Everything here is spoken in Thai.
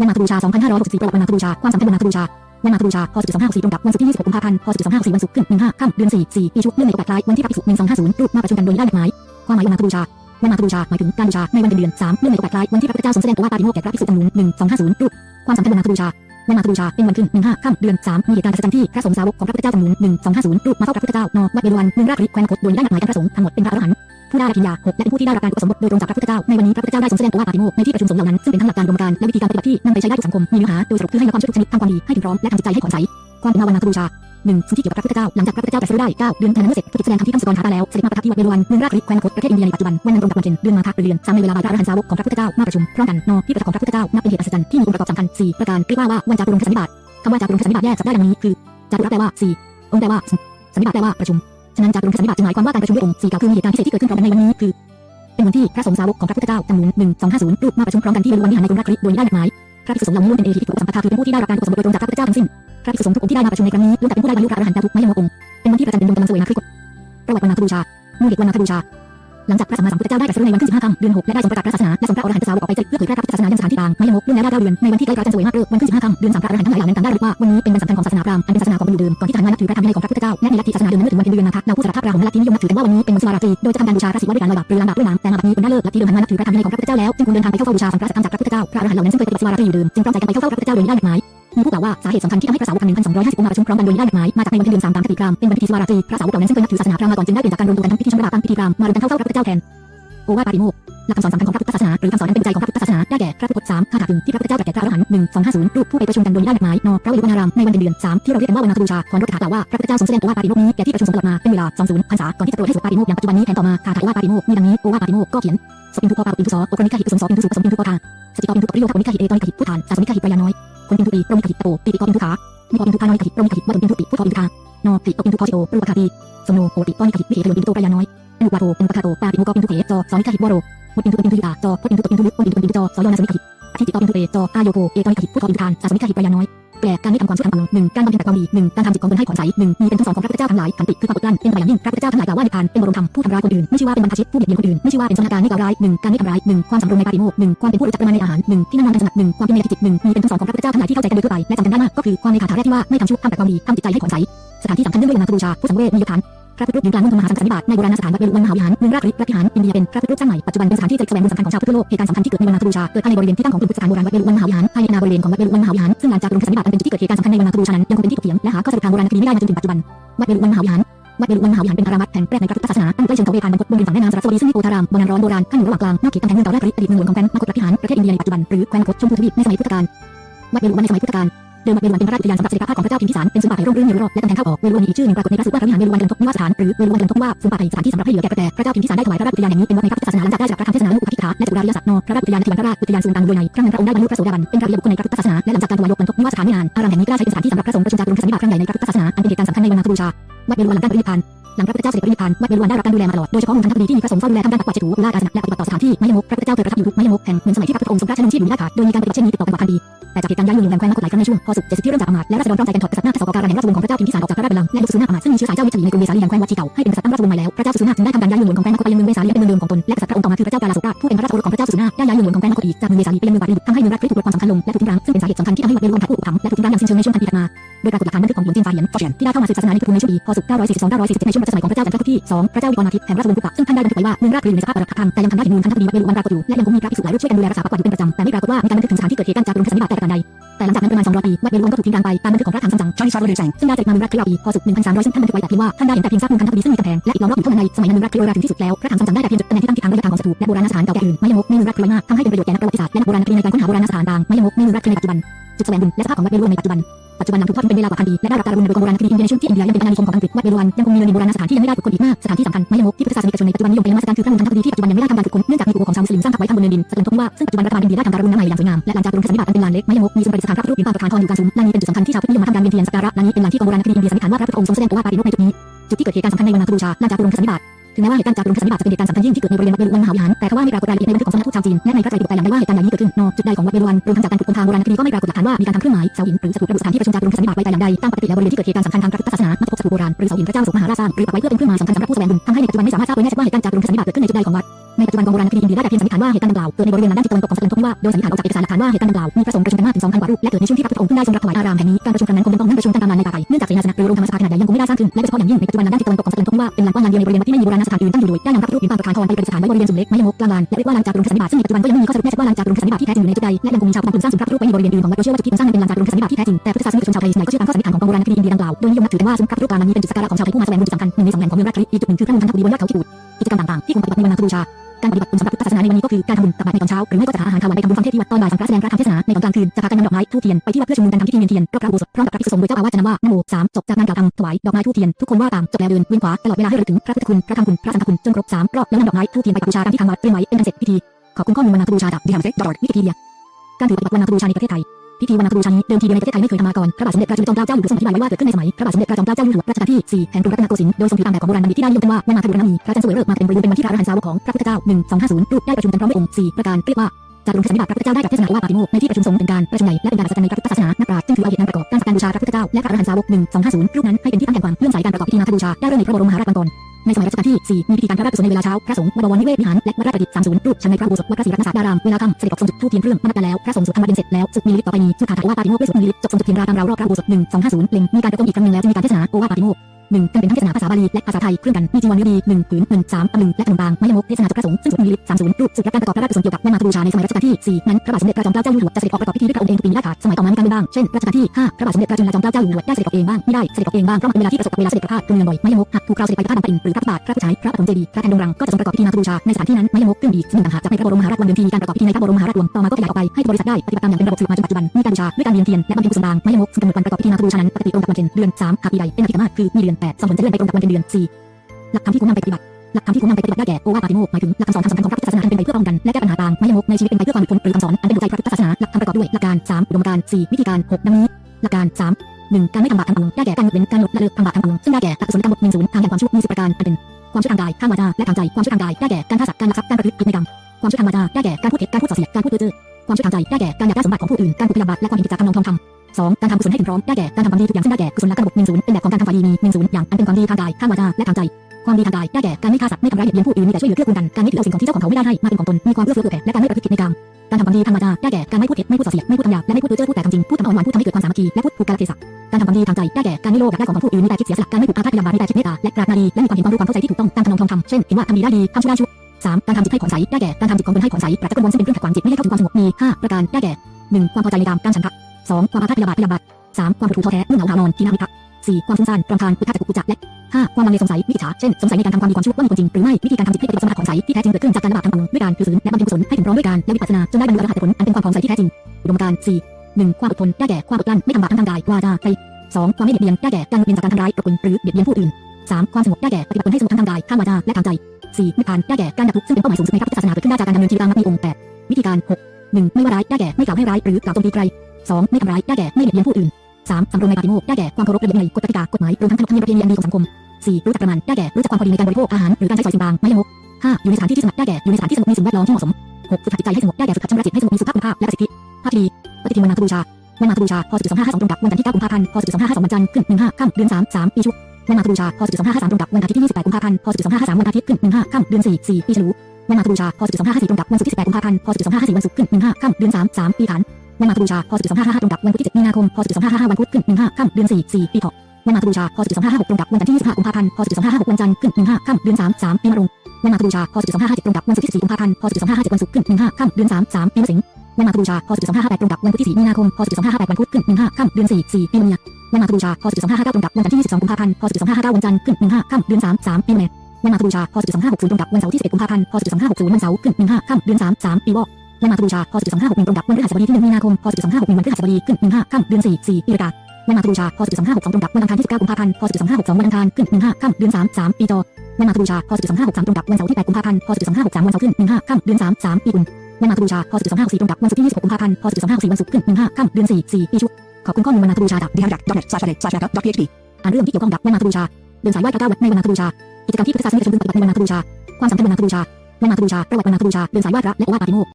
วันมาคบูชา 2564ประวัติวันมาคบูชา ความสำคัญวันมาคบูชาวันมาคบูชา พศ2564ตรงกับวันศุกร์ที่ 26กุมภาพันธ์ พศ2564วันศุกร์ขึ้น15ค่ำเดือน4 4ปีชุกเนื่องในโอกาสคล้ายวันที่พระภิกษุ1250รูปมาประชุมกันโดยไม่ได้หมาย ความหมายวันมาคบูชาวันมาคบูชาหมายถึงการบูชาในวันเดือน3เนื่องในโอกาสคล้ายวันที่พระพุทธเจ้าทรงแสดงตัวว่าปาฏิโมกข์แก่พระภิกษุจำนวน1250รูปความสำคัญวันมาคบูชาวันมาคบูชาเป็นวันขึ้น15ค่ำเดือน3มีเหตุการณ์อัศจรรย์ที่พระสงฆ์สาวกของพระพุทธเจ้าจำนวน1250รูปมาเฝ้าพระพุทธเจ้านอวัดเวรุวันเมืองราชบุรีแคว้นคดโดยได้นัดหมายกันพระสงฆ์ทั้งหมดเป็นพระอรหันต์ ผู้ได้รับกินยาหกและเป็นผู้ที่ได้รับการอุปสมบทโดยตรงจากพระพุทธเจ้าในวันนี้พระพุทธเจ้าได้ทรงแสดงตัวว่าปาฏิโมกข์ในที่ประชุมสงฆ์เหล่านั้นซึ่งเป็นทั้งหลักการกรวมการและวิธีการปฏิบัติที่นำไปใช้ได้ทุกสังคมมีเนื้อหาโดยสรุปคือให้ละความช่วยทุกชนิดทำความดีให้ถึงพร้อมและทำจิตใจให้ผ่องใสความเป็นมาวันมาคบูชาหนึ่งสิ่งที่เกี่ยวกับพระพุทธเจ้าหลังจากพระพุทธเจ้าตรัสรู้ได้เก้าเดือนธันวาคมเสร็จธุรกิจแสดงธรรมที่ทั้งสกรหาได้แล้วเสด็จมาประทับที่วัดเวรุวันเมืองราชบุรีแคว้นคดประเทศอินเดียในปัจจุบันวันนั้นตรงกับวันเพ็ญเดือนมาฆะหรือเดือนสามในเวลาบ่ายพระอรหันต์สาวกของพระพุทธเจ้ามาประชุมพร้อมกันนอที่ประทับของพระพุทธเจ้านับเป็นเหตุอัศจรรย์ที่มีองค์ประกอบสำคัญสี่ประการเรียกว่าว่าวันจาตุรงคสันนิบาตคำว่าจาตุรงคสันนิบาตแยกสับได้ดังนี้คือจาตุรแปลว่าสี่องค์แปลว่าสันนิบาตแปลว่าประชุมะนั้นจาตุรงสันนิบาตจึงหมายความว่าการประชุมด้วยองค์สี่กล่าวคือมีเหตุการณ์พิเศษที่เกิดขึ้นพร้อมกันในวันนี้คือเป็นวันที่พระสงฆ์สาวกของพระพุทธเจ้าจำนวนหนึ่งสองห้าศูนย์รูปมาประชุมพร้อมกันที่บริเวณวิหารในกรุงราชรีโดยไม่ได้นัดหมายพระภิกษุสงฆ์เหล่านี้ล้วนเป็นเอหิที่ถูกสัมปทาคือเป็นผู้ที่ได้รับการอุปสมบทโดยตรงจากพระพุทธเจ้าทั้งสิ้นพระภิกษุสงฆ์ทุกองค์ที่ได้มาประชุมในครั้งนี้ล้วนแต่เป็นผู้ได้บรรลุพระอรหันต์ทุกไม่ยมองค์เป็นวันที่ประจันเป็นดวงกำลังสวยงามคริกประวัติวันมาคบูชามูลเหตุวันมาคบูชา หลังจากพระสัมมาสัมพุทธเจ้าได้ตรัสรู้ในวันขึ้น15ค่ำเดือน6และได้ทรงประกาศพระศาสนาและทรงพระอรหันตสาวกออกไปเพื่อเผยแพร่พระพุทธศาสนายังสถานที่ต่างไม่ยมกเรื่องแล้วได้เก้าเดือนในวันที่ใกล้พระจันทร์สวยมากเลิกวันขึ้น15ค่ำเดือน3พระอรหันต์ทั้งหลายเหล่านั้นต่างได้รู้ว่าวันนี้เป็นวันสำคัญของศาสนาพราหมณ์อันเป็นศาสนาของบรรลุเดิมก่อนที่ทางนั้นนับถือพระธรรมวินัยของพระพุทธเจ้าและในลัทธิศาสนาเดิมเมื่อถึงวันเพ็ญเดือนนาคะเราผู้สารภาพพราหมณ์ลัทธินิยมนับถือกันว่าวันนี้เป็นวันศิวาราตรีโดยจะทำการบูชาพระศิวะด้วยการลอยบาปหรือล้างบาปด้วยน้ำแต่มาบัดนี้คนได้เลิกลัทธิเดิมหันมานับถือพระธรรมวินัยของพระพุทธเจ้าแล้วจึงควรเดินทางไปเข้าเฝ้าบูชาสังฆสักการจากพระพุทธเจ้าพระอรหันต์เหล่านั้นซึ่งเคยปฏิบัติศิวาราตรีอยู่เดิมจึงพร้อมใจกันไปเข้าเฝ้าพระพุทธเจ้าโดยไม่ได้นัดหมาย มีผู้กล่าวว่าสาเหตุสำคัญที่ทำให้พระสาวกพันหนึ่งพันสองค์มาประชุมพร้อมกันโดยไม่ได้นัดหมายมาจากในวันที่เดือนสามตามคติพรามเป็นวันพิธีศิวาราตรีพระสาวกเหล่านั้นซึ่งเคยนับถือศาสนาพราหมณ์มาก่อนจึงได้เปลี่ยนจากการรวมตัวกันทั้งพิธีชำระบาปตั้งพิธีพรามมารวมกันเข้าเฝ้าพระพุทธเจ้าแทนโอวาทปาติโมกข์หลักคำสอนสำคัญของพระพุทธศาสนาหรือคำสอนอันเป็นใจของพระพุทธศาสนาได้แก่พระพุทธสามคาถาถึงที่พระพุทธเจ้าตรัสแก่พระอรหันต์หนึ่งสองห้าศูนย์รูปผู้ไปประชุมกันโดยไม่ได้นัดหมายนอพระเวรุวนารามในวันเดือนสามที่เราเรียกกันว่าวันมาคบูชาขอนรถคาถากล่าวว่าพระพุทธเจ้าทรงแสดงตัวว่าปาติโมกข์นี้แก่ที่ประชุมสงฆ์ตลอดมาเป็นเวลาสองศูนย์พรรษาก่อนที่จะโปรดให้สวดปาติโมกข์อย่างปัจจุบันนี้แทนต่อมาคาถาโอวาทปาติโมกข์มีดังนี้โอวาทปาติโมกข์ก็เขียนสปินทุพอปาปินทุสอโอกรณิกาหิตุสงสอปินทุสุปสมปินทุปอทาสติตอปินทุปริโยทปนิกาหิเอตอนิกาหิพุทธานสาสมิกาหิปรายาน้อย คนอินทุปีโปรมิกาหิตโตปีปิกอปินทุขามีกออินทุขาน้อยกาหิโปรมิกาหิวัตปินทุปีผู้ทออินทุขานอปิตกอินทุคอชิโอปรุปคาตีสมโนโอติปอนิกาหิวิเหตุปินทุปรายาน้อยอนุวาโตเป็นปะคาโตปาปิมุกอปินทุเขจอสอนิกาหิวโรมุดอินทุอินทุยาจอพดอินทุอินทุลึกปนปินทุอินทุจอสอยอนาสมิกาหิอธิติตอปินทุเอจออาโยโกเอตอนิกาหิพุทออินทุขานสาสมิกาหิปรายาน้อย แปลการไม่ทำความชั่วทำความหนึ่งการบำเพ็ญแต่ความดีหนึ่งการทำจิตของตนให้ผ่องใสหนึ่งมีเป็นทั้งสองของพระพุทธเจ้าทั้งหลายขันติคือความอดกลั้นเป็นไปอย่างยิ่งพระพุทธเจ้าทั้งหลายกล่าวว่านิพพานเป็นบรมธรรมผู้ทำร้ายคนอื่นไม่ชื่อว่าเป็นบรรพชิตผู้เบียดเบียนคนอื่นไม่ชื่อว่าเป็นสมณการไม่กล่าวร้ายหนึ่งการไม่ทำร้ายหนึ่งความสำรวมในปาฏิโมกข์หนึ่งความเป็นผู้รู้จักประมาณในอาหารหนึ่งที่นั่งนอนในสนัดหนึ่งความเป็นเมตจิตหนึ่งมีเป็นทั้งสองของพระพุทธเจ้าทั้งหลายที่เข้าใจกันโดยทั่วไปและจำกันได้มากก็คือความในคาถาแรกที่ว่าไม่ทำชั่วทำแต่ความดีทำจิตใจให้ผ่องใสสถานที่สำคัญเรื่องด้วยวันมาคบูชาผู้สังเวชมียฐาน ระพุทธรูปยืนกลางมุ่งมหาสังฆนิบาตในโบราณสถานวัดเวรุวันมหาวิหารเมืองราชบุรีพระวิหารอินเดียเป็นพระพุทธรูปสร้างใหม่ปัจจุบันเป็นสถานที่จริกแสดงบุญสำคัญของชาวพุทธโลกเหตุการณ์สำคัญที่เกิดในวันมาคบูชาเกิดภายในบริเวณที่ตั้งของกลุ่มพุทธสถานโบราณวัดเวรุวันมหาวิหารภายในนาบริเวณของวัดเวรุวันมหาวิหารซึ่งลานจารุงคสันนิบาตอันเป็นจุดที่เกิดเหตุการณ์สำคัญในวันมาคบูชานั้นยังคงเป็นที่ถกเถียงและหาข้อสรุปทางโบราณคดีไม่ได้มาจนถึงปัจจุบันวัดเวรุวันมหาวิหารวัดเวรุวันมหาวิหารเป็นอารามัดแห่งแรกในพระพุทธศาสนาตั้งใกล้เชิงเขาเวพานบนบนริมฝั่งแม่น้ำสระสวดีซึ่งมีโพธารามโบราณร้อนโบราณขั้นอยู่ระหว่างกลางนอกเขตกำแพงเมืองเก่าราชบุรีอดีตเมืองหลวงของแคว้นมคตรัฐพิหารประเทศอินเดียในปัจจุบันหรือแคว้นคดชมพูทวีปในสมัยพุทธกาลวัดเวรุวันในสมัยพุทธกาล เดิมเวรุวันเป็นพระราชอุทยานสำหรับเสด็จพระพักตร์ของพระเจ้าพิมพิสารเป็นศูนย์ป่าไผ่ร่มรื่นอยู่รอบและกำแพงเข้าออกเวรุวันมีอีกชื่อหนึ่งปรากฏในพระสูตรว่าพระวิหารเวรุวันเดินทกนิวาสถานหรือเวรุวันเดินทกว่าศูนย์ป่าไผ่สถานที่สำหรับให้เหลือแก่กระแตพระเจ้าพิมพิสารได้ถวายพระราชอุทยานแห่งนี้เป็นวัดในพระพุทธศาสนาหลังจากได้จากพระธรรมเทศนาและอุปกิจขาและจุฬาริยศักดิ์นอพระราชอุทยานในพระราชอุทยานสูงตังโดยในครั้งนั้นพระองค์ได้บรรลุพระโสดาบันเป็นพระริยบุคคลในพระพุทธศาสนาและหลังจากการถวายยกบรรทกนิวาสถานไม่นานอารามแห่งนี้ก็ได้ใช้เป็นสถานที่สำหรับพระสงฆ์ประชุมจารุงคสันนิบาตครั้งใหญ่ในพระพุทธศาสนาอันเป็นเหตุการณ์สำคัญในวันมาคบูชาวัดเวรุวันหลังการปรินิพพานหลังพระพุทธเจ้าเสด็จปรินิพพานวัดเวรุวันได้รับการดูแลมาตลอดโดยเฉพาะเมืองทันทบุรีที่มีพระสงฆ์เฝ้าดูแลทำการปัดกวาดเช็ดถูลาดอาสนะและปฏิบัติต่อสถานที่ม่ยมกพระพุทธเจ้าเคยประทับอยู่ทุกม่ยมกแห่งเหมือนสมัยที่พระพุทธองค์ทรงพระชนชีพอยู่ได้ขาดโดยมีการปฏิบัติเช่นนี้ติดต่อกันกว่าพันปี แต่จากเหตุการณ์ย้ายเมืองแหลมแคว้นมากดหลายครั้งในช่วงพศเจ็ดสิบที่เริ่มจากอมาตย์และราษฎรพร้อมใจกันถอดกษัตริย์หน้าสกการแห่งราชวงศ์ของพระเจ้าพิมพิสารออกจากพระราชบัลลังก์และยกสุนาอมาตย์ซึ่งมีเชื้อสายเจ้าวิถีในกรุงเวสาลีแห่งแคว้นวัดชีเก่าให้เป็นกษัตริย์ตั้งราชวงศ์ใหม่แล้วพระเจ้าสุนาจึงได้ทำการย้ายเมืองหลวงของแคว้นมกดไปยังเมืองเวสาลีเป็นเมืองเดิมของตนและกษัตริย์พระองค์ต่อมาคือพระเจ้ากาลาโศกราชผู้เป็นพระราชโอรสของพระเจ้าสุนาได้ย้ายเมืองหลวงของแคว้นมกดอีกจากเมืองเวสาลีไปยังเมืองบารีทำให้เมืองรัฐคริสต์ถูกลดความสำคัญลงและถูกทิ้งร้างซึ่งเป็นสาเหตุสำคัญที่ทำให้วัดเวรุวันขาดผู้อุปถัมภ์และถูกทิ้งร้างอย่างสิ้นเชิงในช่วงพันปีถัดมา โดยปรากฏหลักฐานบันทึกของหยวนเจียนฟาเหยียนฟอเฉียนที่ได้เข้ามาสืบศาสนาในกรุงในช่วงปีพศ942-947ในช่วงรัชสมัยของพระเจ้าจันทร์ที่2พระเจ้าวิกรณาทิตย์แห่งราชวงศ์กุกะซึ่งท่านได้บันทึกไว้ว่าเมืองราชบุรีอยู่ในสภาพปรักหักพังแต่ยังทำได้ถึงมูลทันทบุรีวัดเวรุวันปรากฏอยู่และยังคงมีพระภิกษุหลายรูปช่วยกันดูแลรักษาพระกวาดอยู่เป็นประจำแต่ไม่ปรากฏว่ามีการบันทึกถึงสถานที่เกิดเหตุการณ์จากกรุงสันนิบาตแต่ประการใดแต่หลังจากนั้นประมาณ200ปีวัดเวรุวันก็ถูกทิ้งร้างไปตามบันทึกของพระถังซัมจั๋ง Chinese Father Sang ซึ่งได้เสด็จมาเมืองรัฐคริโอปีพศ1300ซึ่งท่านบันทึกไว้แต่เพียงว่าท่านได้เห็นแต่เพียงซากเมืองทันทบุรีซึ่งมีกำแพงและอีกล้อมรอบอยู่ทั่วเมืองในสมัยนั้นเมืองรัฐคริโอราถึงที่สุดแล้วพระถังซัมจั๋งได้แต่เพียงจุดตำแหน่งที่ตั้งที่ทางระยะทางของสถูปและโบราณสถานเก่าแก่อื่นไม่ยมกในเมืองรัฐคริโอมากทำให้เป็นประโยชน์แก่นักประวัติศาสตร์และนักโบราณคดีในการค้นหาโบราณสถานต่างไม่ยมกในเมืองรัฐคริโอในปัจจุบันจุดแสวงบุญและสภาพของวัดเวรุวันในปัจจุบัน ปัจจุบันนำถูกทอดทิ้งเป็นเวลากว่าพันปีและได้รับการรุนโดยกองโบราณคดีอินเดียในช่วงที่อินเดียยังเป็นอาณานิคมของอังกฤษวัดเวรุวันยังคงมีเรือนโบราณสถานที่ยังไม่ได้ถูกคนอีกมากสถานที่สำคัญไม่ยมกที่พุทธศาสนิกชนในปัจจุบันนิยมไปนมัสการคือพระมืองทันทบุรีที่ปัจจุบันยังไม่ได้ทำการถูกค้นเนื่องจากมีกลุ่มของชาวมุสลิมสร้างทับไว้ทางบนเนินดินสะเทือนทงว่าซึ่งปัจจุบันรัฐบาลอินเดียได้ทำการรุนน้ำใหม่อย่างสวยงามและหลังจากกรุงสันนิบาตอันเป็นลานเล็กไม่ยมกมีส่วนประดิษฐานพระรูปยืนปางประธานทองอยู่กลางซุ้มลานนี้เป็นจุดสำคัญที่ชาวพุทธนิยมมาทำการเวียนเทียนสักการะลานนี้เป็นลานที่กองโบราณคดีอินเดียสันนิษฐานว่าพระพุทธองค์ทรงแสดงตัวว่าปาฏิโมกข์ในจุดนี้จุดที่เกิดเหตุการณ์สำคัญในวันมาคบูชาหลานจาตุรงสันนิบาต ถึงแม้ว่าเหตุการณ์จากกรุงสันนิบาตจะเป็นเหตุการณ์สำคัญยิ่งที่เกิดในบริเวณวัดเวรุวันมหาวิหาร แต่ทว่าไม่ปรากฏรายละเอียดในบันทึกของสำนักทูตชาวจีนและในพระไตรปิฎกแต่อย่างใดว่าเหตุการณ์อย่างนี้เกิดขึ้นนจุดใดของวัดเวลุวันรวมทั้งจากการขุดค้นทางโบราณคดีก็ไม่ปรากฏหลักฐานว่ามีการทำเครื่องหมายเสาหินหรือสถูประบุสถานที่ประชุมจากกรุงสันนิบาตไว้แต่อย่างใดตามปกติแล้วบริเวณที่เกิดเหตุการณ์สำคัญทางพระพุทธศาสนามักจะพบสถูปโบราณหรือเสาหินพระเจ้าโศกมหาราชสร้างหรือปักไว้เพื่อเป็นเครื่องหมายสำคัญสำหรับผู้แสวงบุญทำให้ในปัจจุบันไม่สามารถทราบโดยแน่ชัดว่าเหตุการณ์จากกรุงสันนิบาตเกิดขึ้นในจุดใดของวัด ในปัจจุบันกองโบราณคดีอินเดียได้แต่เพียงสันนิษฐานว่าเหตุการณ์ดังกล่าวเกิดในบริเวณนั้นด้านทิศตะวันตกของสแกนทว่าโดยสันนิษฐานออกจากเอกสารหลักฐานว่าเหตุการณ์ดังกล่าวมีพระสงฆ์ประชุมกันมากถึง2,000กว่ารูปและเกิดในช่วงที่พระพุทธองค์เพิ่งได้ทรงรับถวายอารามแห่งนี้การประชุมครั้งนั้นคงยังต้องนั่งประชุมกันตามลานในป่าไผ่เนื่องจากเสนาสนะหรือโรงธรรมสภาขนาดใหญ่ยังคงไม่ได้สร้างขึ้นและโดยเฉพาะอย่างยิ่งในปัจจุบันนั้นด้านทิศตะวันตกของสแกนทว่าเป็นลานกว้างลานเดียวในบริเวณที่ไม่มีโบราณสถานอื่นตั้งอยู่โดยได้นำพระพุทธรูปหินปางประธานทองไปประดิษฐานไว้บริเวณสุ่มเล็กไม้ยมกกลางลานและเรียกว่าลานจารุงสันนิบาตซึ่งในปัจจุบันก็ยังไม่มีข้อสรุปแน่ชัดว่าลานจารุงสันนิบาตที่แท้จริงอยู่ในจุดใดและยังคงมีชาวพุทธกลุ่มสร้างสุ่มพระพุทธรูปไว้ในบริเวณอื่นของวัดโดยเชื่อว่าจุดที่สร้างนั้นเป็นลานจารุงสันนิบาตที่แท้จริงแต่พุทธศาสนิกชนชาวไทยส่วนใหญ่ก็เชื่อตามข้อสันนิษฐานของกองโบราณคดีอินเดียดังกล่าวโดยนิยมนับถือกันว่าสุ่มพระพุทธรูปกลางลานนี้เป็นจุดสักการะของชาวไทยผู้มาแสวงบุญจุดสำคัญหนึ่งในสองแห่งของเมืองราชคฤห์อีกจุดหนึ่งคือพระมูลทบุรีบนยอดเขาคิบูดกิจกรรมต่างๆที่ควรปฏิบัติในวันมาฆบูชา การปฏิบัติบุญสำหรับพุทธศาสนาในวันนี้ก็คือการทำบุญตักบาตรในตอนเช้าหรือไม่ก็จะหาอาหารคาววานไปทำบุญฟังเทศที่วัดตอนบ่ายฟังพระแสดงพระธรรมเทศนาในตอนกลางคืนจะพากันนำดอกไม้ทูบเทียนไปที่วัดเพื่อชุมนุมกันทำพิธีเวียนเทียนรอบพระอุโบสถพร้อมกับพระภิกษุสงฆ์โดยเจ้าอาวาสจะนำว่านโมสามจบจากนั้นกล่าวคำถวายดอกไม้ทูบเทียนทุกคนว่าตามจบแล้วเดินเวียนขวาตลอดเวลาให้ระลึกถึงพระพุทธคุณพระธรรมคุณพระสังฆคุณจนครบสามรอบแล้วนำดอกไม้ทูบเทียนไปปักบูชาตามที่ทางวัดเตรียมไว้เป็นอันเสร็จพิธีขอบคุณข้อมูลวันนาบูชาจากดิฮัมเซ็ตดอทวิกิพีเดียการถือปฏิบัติวันนาคบูชาในประเทศไทย พิธีวันนาคบูชานี้เดิมทีเดียวในประเทศไทยไม่เคยทำมาก่อนพระบาทสมเด็จพระจุลจอมเกล้าเจ้าอยู่หัวทรงอธิบายไว้ว่าเกิดขึ้นในสมัยพระบาทสมเด็จพระจอมเกล้าเจ้าอยู่หัวรัชกาลที่สี่แห่งกรุงรัตนโกสินทร์โดยทรงถือตามแบบของโบราณบัณฑิตที่ได้นิยมกันว่าวันนาคบูรณมีพระจันทร์สวยฤกษ์มาเป็นประยุทธ์เป็นวันที่พระอรหันต์สาวกของพระพุทธเจ้าหนึ่งสองห้าศูนย์รูปได้ประชุมกันพร้อมด้วยองค์สี่ประการเรียกว่าจารุงสันนิบาตพระพุทธเจ้าได้ตรัสเทศนาว่าปาติโมกข์ในที่ประชุมสงฆ์เป็นการประชุมใหญ่และเป็นการอัศจรรย์ในพระพุทธศาสนานักปราชญ์จึงถือเอาเหตุนั้นประกอบการสักการบูชาพระพุทธเจ้าและพระอรหันต์สาวกหนึ่งสองห้าศูนย์รูปนั้นให้เป็นที่ตั้งแห่งความเลื่อมใสการประกอบพิธีนาคบูชาได้เริ่มในพระบรมมหาราชวังก่อน ในสมัยรัชกาลที่ 4 มีพิธีการพระราชกุศลในเวลาเช้า พระสงฆ์วัดบวรนิเวศวิหาร และวัดราชประดิษฐ์30 รูป ชั้นในพระอุโบสถวัดพระศรีรัตนศาสดาราม เวลาค่ำเสด็จออกทรงจุดธูปเทียนเครื่องมนัดกันแล้ว พระสงฆ์สวดธรรมวัดเย็นเสร็จแล้วสึกมีฤทธิ์ต่อไปนี้สุขาถาโอวาทปาติโมกข์ด้วยสุดมีฤทธิ์จบทรงจุดเทียนราตามราวรอบพระอุโบสถ1 2 5 0เล็งมีการกระตุ้นอีกครั้งหนึ่งแล้วจะมีการเทศนาโอวาทปาติโมกข์ หนึ่งเป็นทั้งเทศนาภาษาบาลีและภาษาไทยเครื่องกันมีจีวรเนื้อดีหนึ่งผืนหนึ่งสามตำลึงและขนมบางไม้ยมกเทศนาจากพระสงฆ์ซึ่งสุดมีฤทธิ์สามศูนย์รูปสืบรับการประกอบพระราชกุศลเกี่ยวกับวันมาฆบูชาในสมัยรัชกาลที่สี่นั้นพระบาทสมเด็จพระจอมเกล้าเจ้าอยู่หัวจะเสด็จออกประกอบพิธีด้วยพระองค์เองทุกปีไม่ได้ขาดสมัยต่อมามีการเว้นบ้างเช่นรัชกาลที่ห้าพระบาทสมเด็จพระจุลจอมเกล้าเจ้าอยู่หัวได้เสด็จออกเองบ้างไม่ได้เสด็จออกเองบ้างเพราะเวลาที่ประสบกับเวลาเสด็จประพาสตัวเมืองบ่อยไม้ยมกหากถูกคราวเสด็จไปประพาสบางปะอินหรือพระบาทพระผู้ใช้พระปฐมเจดีย์พระแทนดงรังก็จะทรงประกอบพิธีนาคบูชาในสถานที่นั้นไม้ยมกขึ้นอีกซึ่งต่างหากจากในพระบรมมหาราชวังเดิมทีมีการประกอบพิธีในพระบรมมหาราชวังต่อมาก็ขยายออกไปให้บริษัทได้ปฏิบัติตามอย่างเป็นระบบสืบมาจนปัจจุบันมีการบูชาด้วยการเวียนเทียนและบำเพ็ญกุศลต่างไม้ยมกซึ่งกำหนดวันประกอบพิธีนาคบูชานั้นปกติตรงกับวันเพ็ญเดือนสามหากปีใดเป็นอภิกรมาสคือมีเดือนแปดสองผลจะเลื่อนไปตรงกับวันเพ็ญเดือนสี่หลักธรรมที่ควรนำไปปฏิบัติ หลักธรรมที่ควรนำไปปฏิบัติได้แก่โอวาทปาติโมกข์หมายถึงหลักคำสอนทางสำคัญของพระพุทธศาสนาอันเป็นไปเพื่อป้องกันและแก้ปัญหาต่างไม่ยมกในชีวิตเป็นไปเพื่อความหลุดพ้นหรือคำสอนอันเป็นหัวใจพระพุทธศาสนาหลักธรรมประกอบด้วยหลักการสามอุดมการณ์สี่วิธีการหกดังนี้ หลักการสามหนึ่งการไม่ทำบาปทำบุญได้แก่การงดเว้นการลดละเลิกทำบาปทำบุญซึ่งได้แก่อกุศลกรรมบทหนึ่งศูนย์ทางแห่งความชั่วมีสิบประการอันเป็นความชั่วทางกายทางวาจาและทางใจความชั่วทางกายได้แก่การฆ่าสัตว์การลักทรัพย์การประพฤติผิดในกรรมความชั่วทางวาจาได้แก่การพูดเท็จการพูดส่อเสียดการพูดเพ้อเจ้อความชั่วทางใจได้แก่การอยากได้สมบัติของผู้อื่นการผูกพยาบาทและความผิดจากคำนองทองคำสองการทำกุศลให้ถึงพร้อมได้แก่การทำความดีทุกอย่างซึ่งได้แก่กุศลกรรมหนึ่งศูน ของการทำความดีมีหนึ่งศูนย์อย่างอันเป็นความดีทางกายทางวาจาและทางใจความดีทางกายได้แก่การไม่ฆ่าสัตว์ไม่ทำร้ายเหยียดยีนผู้อื่นมีแต่ช่วยเหลือเกื้อกูลกันการไม่ถือเอาสิ่งของที่เจ้าของเขาไม่ได้ให้มาเป็นของตนมีความเอื้อเฟื้อเผื่อแผ่และการไม่ประพฤติผิดในกรรมการทำความดีทางวาจาได้แก่การไม่พูดเท็จไม่พูดส่อเสียดไม่พูดคำหยาบและไม่พูดเพ้อเจ้อพูดแต่คำจริงพูดทำอ่อนหวานพูดทำให้เกิดความสามัคคีและพูดถูกกาลเทศะการทำความดีทางใจได้แก่การไม่โลภอยากได้ของของผู้อื่นมีแต่คิดเสียสละการไม่ผูกอาฆาตพยาบาทมีแต่จิตเมตตาและปราณาดีและมีความเห็นความรู้ความเข้าใจที่ถูกต้องตามธรรมทองธรเช่นเห็นว่าทำดีได้ดีทำชั่วได้ชั่วสามการทำจิตให้ผ่องใสได้แก่การทำจิตของตนให้ผ่องใสปราศจากกังวลซึ่งเป็นเครื่องขัดความสงบมีห้าประการได้แก่หนึ่งความพอใจในกามการฉันทะสองความอาฆาตพยาบาทพยาบาทสามความหดหู่ท้อแท้เมื่อเหงาหานอนที่น่ามิตร 4. ความฟุ้งซ่านรำคานอุทธจักกุจักและ 5. ความลังเลสงสัยวิจฉาเช่นสงสัยในการทำความดีความชั่วว่ามีคนจริงหรือไม่วิธีการทำจิตให้เป็นสมถะของใสที่แท้จริงเกิดขึ้นจากการละบาปทำบุญด้วยการถือศีลและบำเพ็ญกุศลให้ถึงพร้อมด้วยการและวิปัสสนาจนได้บรรลุอรหัตผลอันเป็นความผ่องใสที่แท้จริงอุดมการณ์4หนึ่งความอดทนได้แก่ความอดกลั้นไม่ทำบาปทั้งทางกายวาจาใจสองความไม่เบียดเบียนได้แก่การเบียนจากการทำร้ายประคุณหรือเบียดเบียนผู้อื่นสามความสงบได้แก่ปฏิบัติตนให้สงบทั้งทางกายทางวาจาและทางใจนิพพานได้แก่การดับทุกข์ซึ่งเป็นเป้าหมายสูงสุดในพระพุทธศาสนาเกิดขึ้นได้จากการดำเนินชีวิตตามมรรคมีองค์แวิธีการหกไม่ว่าร้ายได้แก่ไม่กล่าวให้ร้ายหรือกล่าวโจมตีใครสไม่ทำร้ายได้แก่ไม่เบียดเบียนผู้อื่น สามสำรวมในปาฏิโมกได้แก่ความเคารพระเบียบวินัยกฎกติกากฎหมายรวมทั้งขนบธรรมเนียมประเพณีอันดีของสังคมสี่รู้จักประมาณได้แก่รู้จักความพอดีในการบริโภคอาหารหรือการใช้สอยสิ่งต่างไม่ยมกห้าอยู่ในสถานที่ที่สงบได้แก่อยู่ในสถานที่สงบมีสิ่งแวดล้อมที่เหมาะสมหกฝึกหัดจิตใจให้สงบได้แก่ฝึกหัดชำระจิตให้สงบมีสุขภาพคุณภาพและประสิทธิภาพที่ดีปฏิทินวันมาฆบูชาวันมาฆบูชาพศ2552ตรงกับวันจันทร์ที่9กุมภาพันธ์พศ2552วันจันทร์ขึ้น15ค่ำเดือน3 3ปีชุกวันมาฆบูชาพศ2553ตรงกับวันอาทิตย์ที่28กุมภาพันธ์พศ2553วันอาทิตย์ขึ้น15ค่ำเดือน4 4ปีฉลูวันมาฆบูชาพศ2554ตรงกับวันศุกร์ที่18กุมภาพันธ์พศ2554วันศุกร์ขึ้น15ค่ำเดือน3 3ปีขาน วันมาฆบูชาพศ2555ตรงกับวันพุธที่7มีนาคมพศ2555วันพุธขึ้น15ค่ำเดือน4 4ปีเถาะวันมาฆบูชาพศ2556ตรงกับวันจันทร์ที่25กุมภาพันธ์พศ2556วันจันทร์ขึ้น15ค่ำเดือน3 3ปีมะโรงวันมาฆบูชาพศ2557ตรงกับวันศุกร์ที่4กุมภาพันธ์พศ2557วันศุกร์ขึ้น15ค่ำเดือน3 3ปีมะเสงวันมาฆบูชาพศ2558ตรงกับวันพุธที่4มีนาคมพศ2558วันพุธขึ้น15ค่ำเดือน4 4ปีมะเมียวันมาฆบูชาพศ2559ตรงกับวันจันทร์ที่22กุมภาพันธ์พศ2559วันจันทร์ขึ้น15ค่ำเดือน3 3ปีมะแม่วันมาฆบูชาพศ2560ตรงกับวันเสาร์ที่11กุมภาพันธ์พศ2560วันเสาร์ขึ้น15ค่ำเดือน3 3ปีวอก วันมาฆบูชาพศ2561ตรงกับวันพฤหัสบดีที่1มีนาคมพศ2561วันพฤหัสบดีขึ้น15ค่ำเดือน4 4ปีรากาวันมาฆบูชาพศ2562ตรงกับวันอังคารที่19กุมภาพันธ์พศ2562วันอังคารขึ้น15ค่ำเดือน3 3ปีจอวันมาฆบูชาพศ2563ตรงกับวันเสาร์ที่8กุมภาพันธ์พศ2563วันเสาร์ขึ้น15ค่ำเดือน3 3ปีกุลวันมาฆบูชาพศ2564ตรงกับวันศุกร์ที่26กุมภาพันธ์พศ2564วันศุกร์ขึ้น15ค่ำเดือน4 4ปีชุกขอบคุณข้อมูลวันมาฆบูชาจาก d i h a r d a c slash edit slash backup dot php อ่านเรื่องที่เกี่ยวข้องกับวันมาฆบูชาเดินสายไหว้พระเจ้าในวันมาฆบูชากิจกรรมที่พุทธศาสนิกชนพึงปฏิบัติในวันมาฆบูชาความสำคัญวันมาฆบูชาวันมาฆบูชาประวัติวันมาฆบูชาเดินสายไหว้พระและโอวาทปาติโมก